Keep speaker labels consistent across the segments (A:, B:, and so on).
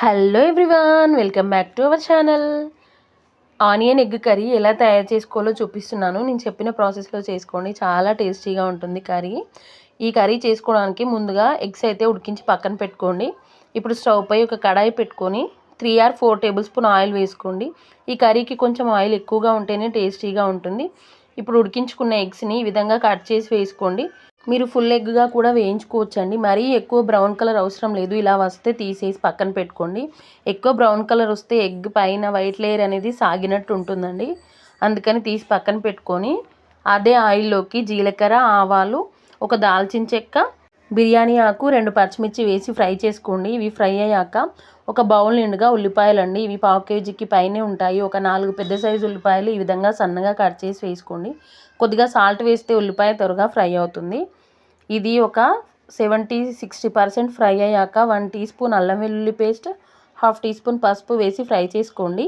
A: Hello everyone welcome back to our channel onion egg curry ఎలా తయారు చేసుకోవాలో చూపిస్తున్నాను. నేను చెప్పిన ప్రాసెస్లో చేసుకోండి. చాలా టేస్టీగా ఉంటుంది కర్రీ ఈ కర్రీ చేసుకోవడానికి ముందుగా ఎగ్స్ అయితే ఉడికించి పక్కన పెట్టుకోండి. ఇప్పుడు స్టవ్ పై ఒక కడాయి పెట్టుకొని three or four tablespoon oil వేసుకోండి. ఈ కర్రీకి కొంచెం ఆయిల్ ఎక్కువగా ఉంటేనే టేస్టీగా ఉంటుంది. ఇప్పుడు ఉడికించుకున్న ఎగ్స్ని ఈ విధంగా కట్ చేసి వేసుకోండి. మీరు ఫుల్ ఎగ్గా కూడా వేయించుకోవచ్చండి. మరీ ఎక్కువ బ్రౌన్ కలర్ అవసరం లేదు. ఇలా వస్తే తీసేసి పక్కన పెట్టుకోండి. ఎక్కువ బ్రౌన్ కలర్ వస్తే ఎగ్ పైన వైట్ లేయర్ అనేది సాగినట్టు ఉంటుందండి. అందుకని తీసి పక్కన పెట్టుకొని అదే ఆయిల్లోకి జీలకర్ర ఆవాలు ఒక దాల్చిన చెక్క బిర్యానీ ఆకు రెండు పచ్చిమిర్చి వేసి ఫ్రై చేసుకోండి. ఇవి ఫ్రై అయ్యాక ఒక బౌల్ నిండుగా ఉల్లిపాయలు అండి ఇవి పావు కేజీకి పైనే ఉంటాయి. ఒక నాలుగు పెద్ద సైజు ఉల్లిపాయలు ఈ విధంగా సన్నగా కట్ చేసి వేసుకోండి. కొద్దిగా సాల్ట్ వేస్తే ఉల్లిపాయ త్వరగా ఫ్రై అవుతుంది. ఇది ఒక సెవెంటీ సిక్స్టీ పర్సెంట్ ఫ్రై అయ్యాక వన్ టీ స్పూన్ అల్లం వెల్లుల్లి పేస్ట్ హాఫ్ టీ స్పూన్ పసుపు వేసి ఫ్రై చేసుకోండి.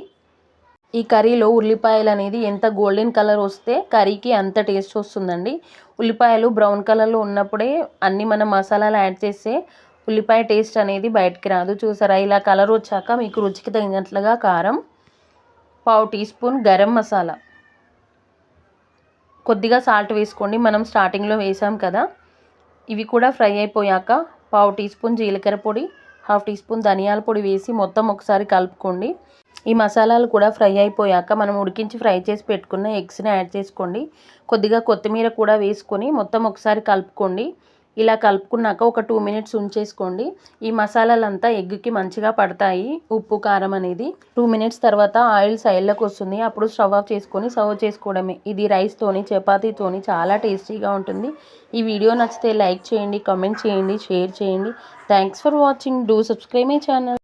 A: ఈ కర్రీలో ఉల్లిపాయలు అనేది ఎంత గోల్డెన్ కలర్ వస్తే కర్రీకి అంత టేస్ట్ వస్తుందండి. ఉల్లిపాయలు బ్రౌన్ కలర్లో ఉన్నప్పుడే అన్ని మనం మసాలాలు యాడ్ చేస్తే ఉల్లిపాయ టేస్ట్ అనేది బయటకి రాదు. చూసారా ఇలా కలర్ వచ్చాక మీకు రుచికి తగినట్లుగా కారం పావు టీ స్పూన్ గరం మసాలా. కొద్దిగా సాల్ట్ వేసుకోండి. మనం స్టార్టింగ్లో వేసాం కదా ఇవి కూడా ఫ్రై అయిపోయాక పావు టీ స్పూన్ జీలకర్ర పొడి హాఫ్ టీ స్పూన్ ధనియాల పొడి వేసి మొత్తం ఒకసారి కలుపుకోండి. ఈ మసాలాలు కూడా ఫ్రై అయిపోయాక మనం ఉడికించి ఫ్రై చేసి పెట్టుకున్న ఎగ్స్ని యాడ్ చేసుకోండి. కొద్దిగా కొత్తిమీర కూడా వేసుకొని మొత్తం ఒకసారి కలుపుకోండి. ఇలా కలుపుకున్నాక ఒక టూ మినిట్స్ ఉంచేసుకోండి. ఈ మసాలాలంతా ఎగ్కి మంచిగా పడతాయి ఉప్పు కారం అనేది. టూ మినిట్స్ తర్వాత ఆయిల్ సైడ్లోకి వస్తుంది. అప్పుడు స్టవ్ ఆఫ్ చేసుకొని సర్వ్ చేసుకోవడమే. ఇది రైస్తోని చపాతీతోని చాలా టేస్టీగా ఉంటుంది. ఈ వీడియో నచ్చితే లైక్ చేయండి కామెంట్ చేయండి షేర్ చేయండి. Thanks for watching. Do subscribe my channel.